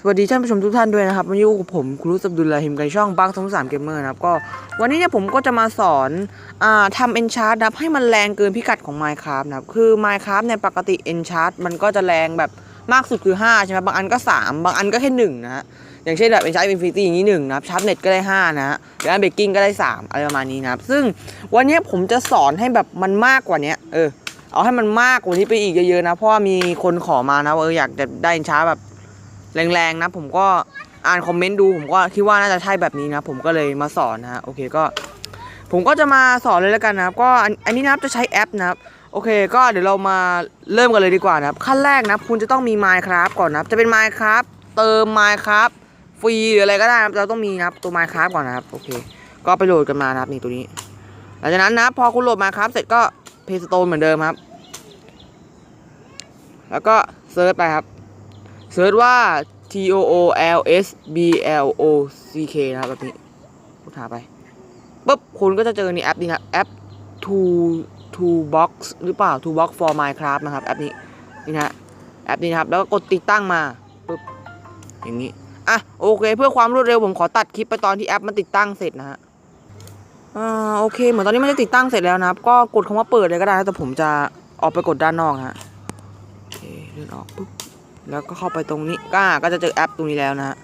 สวัสดีท่านผู้ชมทุกท่านด้วยนะครับวันนี้อยู่กับผมครูสับดุลลาฮิมกันช่องบังทั้งสามเกมเมอร์นะครับก็วันนี้เนี่ยผมก็จะมาสอนอ่าทำเอนชาร์ดนะครับให้มันแรงเกินพิกัดของ Minecraft นะครับคือ Minecraft เนี่ยปกติเอนชาร์ดมันก็จะแรงแบบมากสุดคือ 5 ใช่ไหมบางอันก็ 3 บางอันก็แค่1นะฮะอย่างเช่นแบบเอนชาร์ดอินฟินิตี้อย่างนี้1นะครับชาร์ปเน็ตก็ได้ 5 นะฮะหรืออันเบกกิ้งก็ได้ 3 อะไรประมาณนี้นะครับซึ่งวันนี้ผมจะสอนให้แบบมันมากกว่านี้เออเอาให้มันมากกว่านี้ไปอีกเยอะๆนะเพราะว่ามีคนขอมานะว่าเอออยากจะได้เอนชาร์ดแบบ แรงๆนะผมก็อ่านคอมเมนต์ดูผมก็คิดว่าน่าจะใช่แบบนี้นะผมก็เลยมาสอนนะฮะโอเคก็ ผมก็จะมาสอนเลยแล้วกันนะครับ ก็อันนี้นะครับจะใช้แอปนะครับโอเค ก็เดี๋ยวเรามาเริ่มกันเลยดีกว่านะครับขั้นแรกนะคุณจะต้องมี Minecraft ก่อนนะครับจะเป็น Minecraft เติม Minecraft ฟรีหรืออะไรก็ได้นะครับเราต้องมีนะครับตัว Minecraft ก่อนนะครับโอเค ก็ไปโหลดกันมานะครับนี่ตัวนี้ หลังจากนั้นนะพอคุณโหลด Minecraft เสร็จก็เพย์สโตนเหมือนเดิมครับ แล้วก็เซิร์ชไปครับ ซิร์ชว่า T O O L S B L O C K นะครับแบบนี้คุณหาไปปุ๊บคุณก็จะเจอในแอปนี้ครับแอป To To Box หรือเปล่า To Box for Minecraft นะครับแอปนี้นี่นะฮะแอปนี้นะครับ แล้วก็กดติดตั้งมาปุ๊บอย่างนี้อะโอเค เพื่อความรวดเร็วผมขอตัดคลิปไปตอนที่แอปมันติดตั้งเสร็จนะฮะอ่าโอเคเหมือนตอนนี้มันจะติดตั้งเสร็จแล้วนะครับ ก็กดคำว่าเปิดเลยก็ได้แต่ผมจะออกไปกดด้านนอกฮะโอเคเลื่อนออกปุ๊บ แล้วก็เข้าไปตรงนี้ก็ก็จะเจอแอปตรงนี้แล้วนะฮะ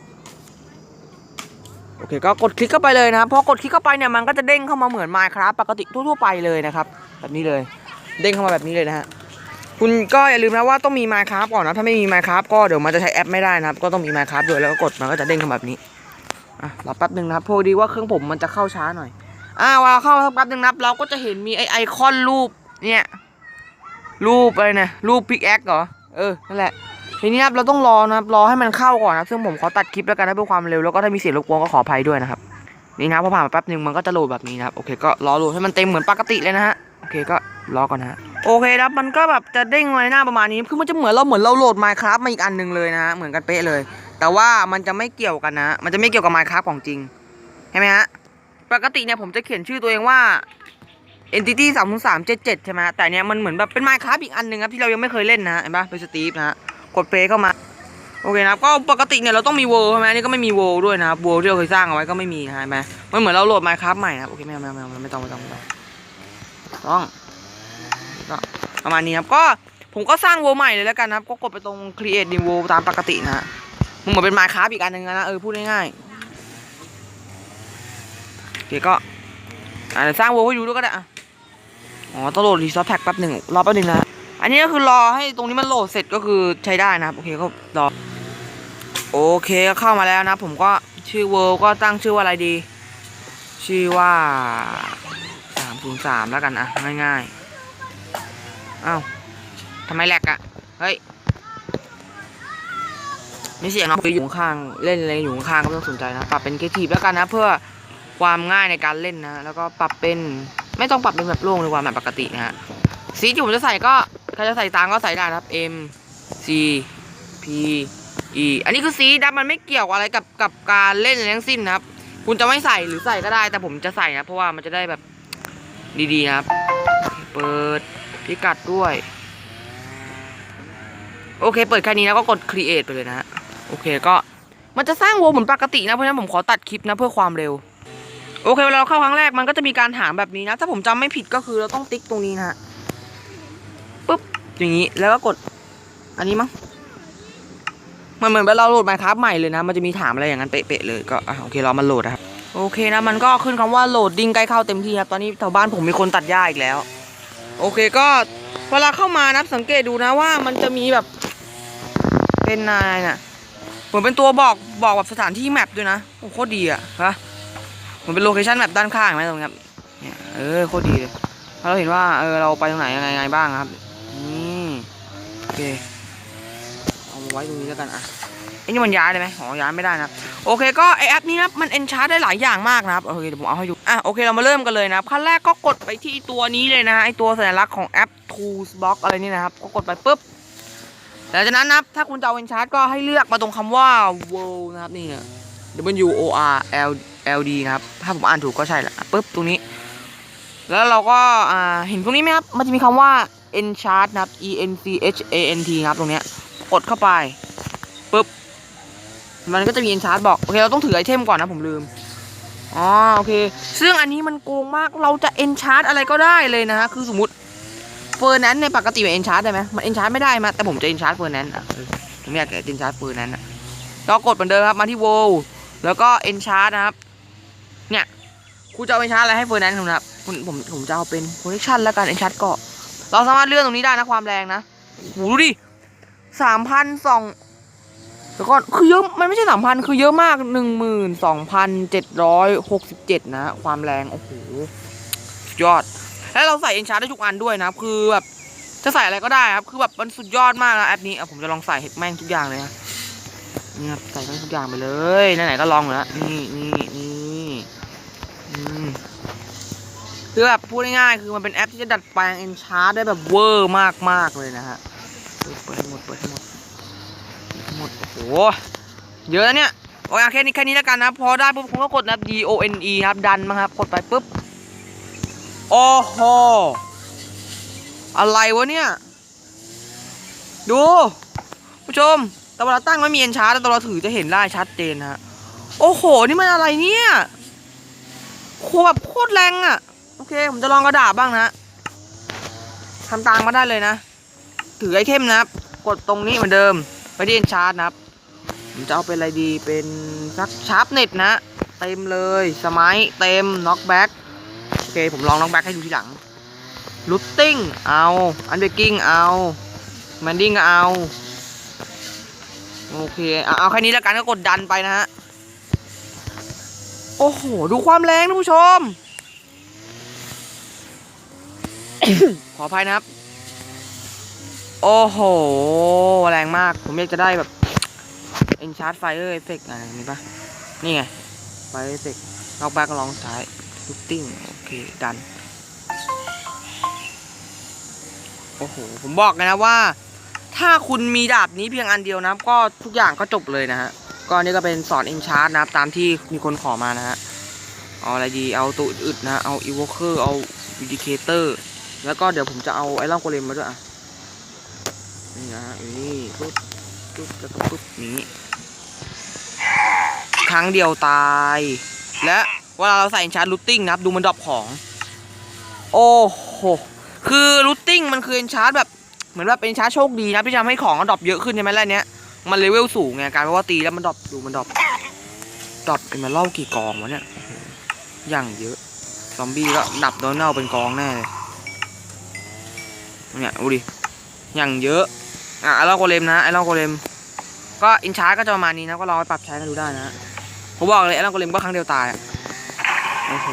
โอเคก็กดคลิกเข้าไปเลยนะครับพอกดคลิกเข้าไปเนี่ยมันก็จะเด้งเข้ามาเหมือน Minecraft ปกติทั่วๆไปเลยนะครับแบบนี้เลยเด้งเข้ามาแบบนี้เลยนะฮะคุณก็อย่าลืมนะว่าต้องมี Minecraft ก่อนนะถ้าไม่มี Minecraft ก็เดี๋ยวมันจะใช้แอปไม่ได้นะครับ ก็ต้องมี Minecraft ด้วยแล้วก็กดมันก็จะเด้งเข้ามาแบบนี้อะรอแป๊บหนึ่งนะครับพอดีว่าเครื่องผมมันจะเข้าช้าหน่อยอ่าเวาเข้าแป๊บหนึ่งนะครับเราก็จะเห็นมีไอไอคอนรูปเนี่ยรูปอะไรนี่ยรูปพิกแอคเหรอเออนั่นแหละ ทีนี้ครับเราต้องรอนะครับรอให้มันเข้าก่อนนะซึ่งผมขอตัดคลิปแล้วกันนะเพื่อความเร็วแล้วก็ถ้ามีเสียงรบกวนก็ขออภัยด้วยนะครับนี่นะพอผ่านมาแป๊บหนึ่งมันก็จะโหลดแบบนี้นะครับโอเคก็รอโหลดให้มันเต็มเหมือนปกติเลยนะฮะโอเคก็รอก่อนนะโอเคครับมันก็แบบจะเด้งมาในหน้าประมาณนี้คือมันจะเหมือนเราเหมือนเราโหลด Minecraft มาอีกอันหนึ่งเลยนะฮะเหมือนกันเป๊ะเลย แต่ว่ามันจะไม่เกี่ยวกันนะมันจะไม่เกี่ยวกับ Minecraft ของจริงใช่ไหมฮะปกติเนี่ยผมจะเขียนชื่อตัวเองว่า entity 3 0 3 7 7ใช่ไหมแต่เนี้ยมันเหมือนแบบเป็น Minecraft อีกอันหนึ่งครับที่เรายังไม่เคยเล่นนะเห็นปะเป็นสตีฟนะฮะ กดเพลย์เข้ามา โอเคนะครับ ก็ปกติเนี่ยเราต้องมีเว r ร์ใช่ไหมนี่ก็ไม่มีเว r ร์ด้วยนะครับเว r ร์ที่เราเคยสร้างเอาไว้ก็ไม่มีนะเห็นไหมมันเหมือนเราโหลด Minecraft ใหม่นะครับโอเคไม่เอาไม่เอาไม่ไม่ต้องไม่ต้องไม่ต้องต้องก็ประมาณนี้ครับก็ผมก็สร้างเว r ร์ใหม่เลยแล้วกันนะครับก็กดไปตรง create new world ตามปกตินะมันเหมือนเป็น Minecraft อีกอันหนึ่งนะเออพูดง่ายๆโอเคก็อ่าเดี๋ยวสร้างเว r ร์ให้ดูด้วยก็ได้อ๋อต้องโหลดรีซอสแพ็กแป๊บหนึ่งรอแป๊บหนึ่งนะ อันนี้ก็คือรอให้ตรงนี้มันโหลดเสร็จก็คือใช้ได้นะครับโอเคก็รอโอเคก็เข้ามาแล้วนะ ผมก็ชื่อเวิร์ก็ตั้งชื่อว่าอะไรดี ชื่อว่าสามศูนย์สามแล้วกันอะง่ายๆอ้าวทำไมแหลกอะเฮ้ยไม่เสียงเนาะอยู่ข้างเล่นอะไรอยู่ข้างก็ไม่ต้องสนใจนะ ปรับเป็นเคทีฟแล้วกันนะ เพื่อความง่ายในการเล่นนะ แล้วก็ปรับเป็นไม่ต้องปรับเป็นแบบโล่งดีกว่าแบบปกตินะฮะ สีที่ผมจะใส่ก็ใครจะใส่ตามก็ใส่ได้นะครับ M C P E อันนี้คือสีดับมันไม่เกี่ยวอะไรกับกับการเล่นอะไรทั้งสิ้นนะครับ คุณจะไม่ใส่หรือใส่ก็ได้ แต่ผมจะใส่นะเพราะว่ามันจะได้แบบดีๆนะครับ เปิดพิกัดด้วย โอเค เปิดแค่นี้แล้วก็กด create ไปเลยนะฮะโอเคก็มันจะสร้างวงเหมือนปกตินะเพราะฉะนั้นผมขอตัดคลิปนะเพื่อความเร็ว โอเคเวลาเราเข้าครั้งแรกมันก็จะมีการถามแบบนี้นะ ถ้าผมจำไม่ผิดก็คือเราต้องติ๊กตรงนี้นะฮะ อย่างนี้แล้วก็กด อันนี้มั้งมันเหมือนเราโหลด Minecraft ใหม่เลยนะ มันจะมีถามอะไรอย่างนั้นเป๊ะๆเลยก็อะโอเครอมันโหลดนะครับโอเคนะมันก็ขึ้นคำว่าโหลดดิ้งใกล้เข้าเต็มที่ครับตอนนี้แถวบ้านผมมีคนตัดหญ้าอีกแล้ว โอเคก็เวลาเข้ามานะสังเกตดูนะว่ามันจะมีแบบ เป็นอะไรน่ะเหมือนเป็นตัวบอกบอกแบบสถานที่แมปด้วยนะโอ้โคตรดีอะฮะเหมือนเป็นโลเคชั่นแมปด้านข้างไหมตรงนี้เนี่ยเออโคตรดีเลยเราเห็นว่าเออเราไปตรงไหนยังไงบ้างครับ เค เอามาไว้ตรงนี้แล้วกันอะไอ้นี่มันย้ายได้ไหมอ๋อย้ายไม่ได้นะโอเคก็ไอแอปนี้นะมันเอนชาร์ได้หลายอย่างมากนะครับโอเคเดี๋ยวผมเอาให้ดูอะโอเคเรามาเริ่มกันเลยนะขั้นแรกก็กดไปที่ตัวนี้เลยนะไอตัวสัญลักษณ์ของแอป Tools Box อะไรนี่นะครับ ก็กดไปปุ๊บหลังจากนั้นนะครับถ้าคุณจะเอาเอนชาร์ก็ให้เลือกมาตรงคำว่า world นะครับนี่นี่ย W O R L L D นะครับ ถ้าผมอ่านถูกก็ใช่แหละอะปุ๊บตรงนี้ แล้วเราก็อ่าเห็นตรงนี้ไหมครับ มันจะมีคำว่า enchant นะครับ e n c h a n t นะครับตรงเนี้ยกดเข้าไปปุ๊บมันก็จะมีเอนชาร์ดบอกโอเคเราต้องถือไอเทมก่อนนะผมลืมอ๋อโอเค ซึ่งอันนี้มันโกงมากเราจะเอนชาร์ดอะไรก็ได้เลยนะฮะคือสมมติเฟอร์นั้นในปกติมันเอนชาร์ดได้ไหมมันเอนชาร์ดไม่ได้มาแต่ผมจะเอนชาร์ดเฟอร์นั้นอะเออผมอยากจะเอนชาร์ดเฟอร์นั้นอะเรากดเหมือนเดิมครับมาที่โวลแล้วก็เอนชาร์ดนะครับเนี่ยคุณจะเอาเอนชาร์ดอะไรให้เฟอร์นั้นครับผมผมจะเอาเป็นโคเลคชันแล้วกันเอนชาร์ดเกาะ เราสามารถเลื่อนตรงนี้ได้นะความแรงนะโหดูดิสามพันสองแล้วก็คือเยอะมันไม่ใช่สามพันคือเยอะมากหนึ่งหมื่นสองพันเจ็ดร้อยหกสิบเจ็ดนะ ความแรงโอ้โหสุดยอด แล้วเราใส่เอนชาร์ได้ทุกอันด้วยนะ คือแบบจะใส่อะไรก็ได้ครับ คือแบบมันสุดยอดมากนะแอปนี้อะผมจะลองใส่เห็ดแม่งทุกอย่างเลยนะนี่ครับใส่แม่งทุกอย่างไปเลยไหนๆก็ลองอยู่แล้วนี่นี่นี่อืม คือแบบพูดง่ายๆคือมันเป็นแอปที่จะดัดแปลงเอนชาร์ได้แบบเวอร์มากๆเลยนะฮะเปิดให้หมดเปิดให้หมดหมดโอ้โหเยอะนะเนี่ยโอ้ยเอาแค่นี้แค่นี้แล้วกันนะพอได้ปุ๊บผมก็กดนะ D O N E ครับดันมาครับกดไปปุ๊บโอ้โหอะไรวะเนี่ยดูผู้ชมแต่เวลาตั้งไม่มีเอ็นชาร์ตแต่ตอนเราถือจะเห็นได้ชัดเจนฮะโอ้โหนี่มันอะไรเนี่ยโคแบบโคตรแรงอะ่ะ โอเค ผมจะลองกระดาษบ้างนะทำตามมาได้เลยนะ ถือไอเทมนะครับ กดตรงนี้เหมือนเดิม ไปที่เอ็นชาร์จนะครับ ผมจะเอาเป็นอะไรดีเป็นสักชาร์ปเน็ตนะ เต็มเลย สมัยเต็มน็อกแบ็กโอเค ผมลองน็อกแบ็กให้ดูทีหลังลูตติ้งเอาอันเบกกิ้งเอาแมนดิ้งก็เอาโอเคเอาเอาแค่นี้แล้วกันก็กดดันไปนะฮะ โอ้โห ดูความแรงนผู้ชม ขออภัยนะครับ โอ้โห แรงมาก ผมอยากจะได้แบบ Enchant Fire Effect อะไรนี้ปะนี่ไง Fire Effect นอกแบ็กลองใช้ Looting โอเค ดัน โอ้โห ผมบอกเลยนะว่า ถ้าคุณมีดาบนี้เพียงอันเดียวนะครับก็ทุกอย่างก็จบเลยนะฮะ ก็นี่ก็เป็นสอน Enchant นะครับ ตามที่มีคนขอมานะฮะ เอาอะไรดี เอาตัวอึดนะ เอา Evoker เอา Vindicator แล้วก็เดี๋ยวผมจะเอาไอรอนโกเลมมาด้วยอะนี่นะฮะอยู่นี่ปุ๊บปุ๊บแล้วก็ปุ๊บนี้ครั้งเดียวตาย และเวลาเราใส่ชาร์จลูตติ้งนะครับดูมันดรอปของ โอ้โหคือลูตติ้งมันคือชาร์จแบบเหมือนแบบเป็นชาร์จโชคดีนะที่ทำให้ของมันดรอปเยอะขึ้นใช่ไหมล่ะเนี้ยมันเลเวลสูงไงกลารว่าตีแล้วมันดรอปดูมันดรอปดรอปเป็นมาเล่ากี่กองวะเนี่ยอย่างเยอะซอมบี้ก็ดับโดนเน่าเป็นกองแน่เลย เนี่ยดูดิอย่างเยอะอะไอรอนโกเลมนะไอรอนโกเลมก็อินชาร์ก็จะประมาณนี้นะก็ลองไปปรับใช้กันดูได้นะผมบอกเลยไอรอนโกเลมก็ครั้งเดียวตายโอ้โห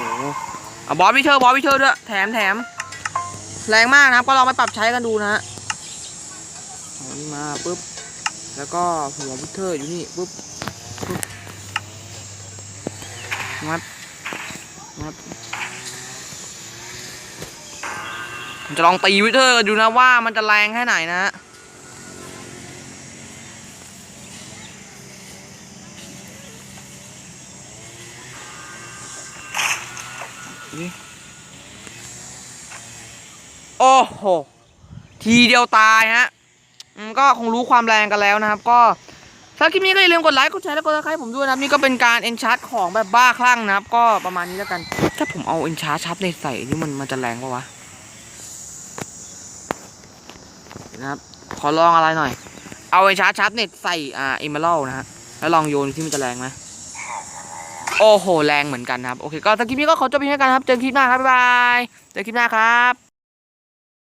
เอาบอสวิเทอร์บอสวิเทอร์ด้วยแถมแถมแรงมากนะครับก็ลองไปปรับใช้กันดูนะฮะนี่มาปุ๊บแล้วก็หัววิเทอร์อยู่นี่ปุ๊บปุ๊บงัดงัดผม จะลองตีวิเทอร์กันดูนะว่ามันจะแรงแค่ไหนนะฮะโอ้โห ทีเดียวตายฮะอืมก็คงรู้ความแรงกันแล้วนะครับ ก็ถ้าคลิปนี้ก็อย่าลืมกดไลค์กดแชร์และกดซับสไครต์ผมด้วยนะครับ นี่ก็เป็นการเอนชาร์ของแบบบ้าคลั่งนะครับ ก็ประมาณนี้แล้วกัน ถ้าผมเอาเอนชาร์ชับในใส่นี่มันมันจะแรงปะวะเดี๋ยว นะครับ ขอลองอะไรหน่อย เอาไอ้ชาร์ชับเน็ตใส่อ่าเอเมอรัลนะฮะ แล้วลองโยนที่มันจะแรงไหมโอ้โห แรงเหมือนกันครับ โอเค ก็สคลิปนี้ก็ขอจบเพียงเท่านี้กันครับ เจอกันคลิปหน้าครับ บ๊ายบาย เจอกันคลิปหน้าครับ